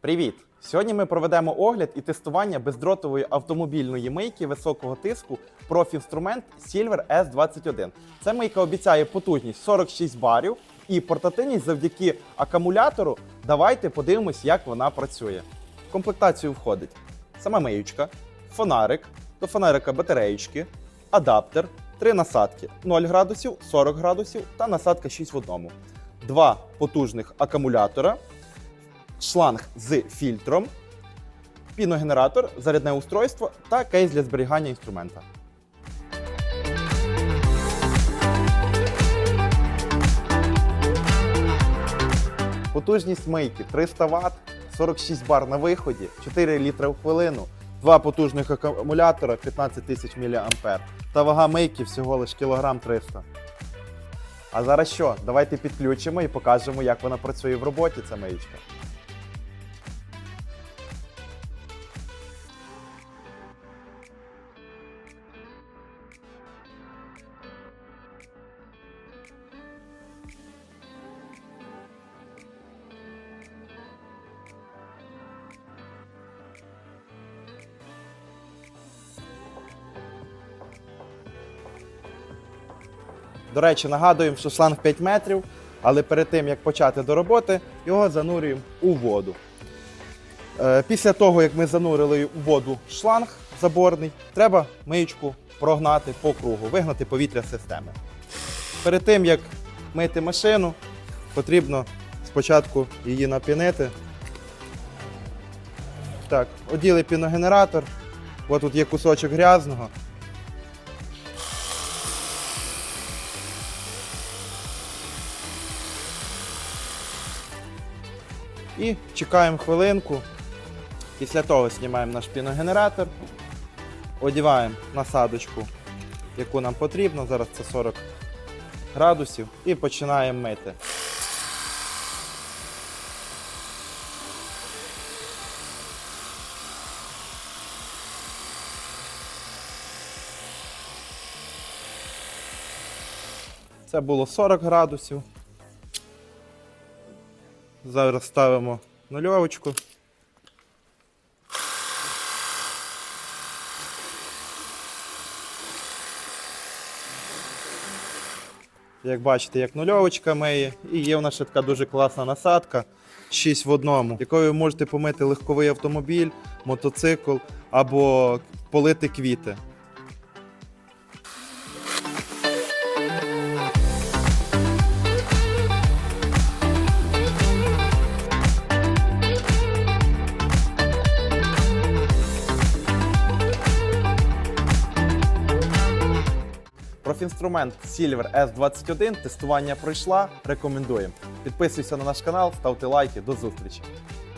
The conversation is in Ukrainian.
Привіт! Сьогодні ми проведемо огляд і тестування бездротової автомобільної мийки високого тиску профінструмент Silver S21. Ця мийка обіцяє потужність 46 барів і портативність завдяки акумулятору. Давайте подивимось, як вона працює. В комплектацію входить сама миючка, фонарик, до фонарика батареєчки, адаптер, три насадки 0 градусів, 40 градусів та насадка 6 в одному. Два потужних акумулятора, шланг з фільтром, піногенератор, зарядне устройство та кейс для зберігання інструмента. Потужність мийки 300 Вт, 46 бар на виході, 4 літри в хвилину, два потужних акумулятора 15 тисяч мА та вага мийки всього лише кілограм 300. А зараз що? Давайте підключимо і покажемо, як вона працює в роботі, ця миючка. До речі, нагадуємо, що шланг 5 метрів, але перед тим як почати до роботи, його занурюємо у воду. Е, Після того, як ми занурили у воду шланг заборний, треба миючку прогнати по кругу, вигнати повітря з системи. Перед тим як мити машину, потрібно спочатку її напінити. Так, оділи піногенератор. Ось тут є кусочок грязного. І чекаємо хвилинку. Після того знімаємо наш піногенератор, одіваємо насадочку, яку нам потрібно. Зараз це 40 градусів, і починаємо мити. Це було 40 градусів. Зараз ставимо нульовочку. Як бачите, як нульовочка миє. І є в нас ще така дуже класна насадка 6 в одному, якою ви можете помити легковий автомобіль, мотоцикл або полити квіти. Профінструмент Silver S21 тестування пройшла. Рекомендуємо. Підписуйся на наш канал, ставте лайки. До зустрічі!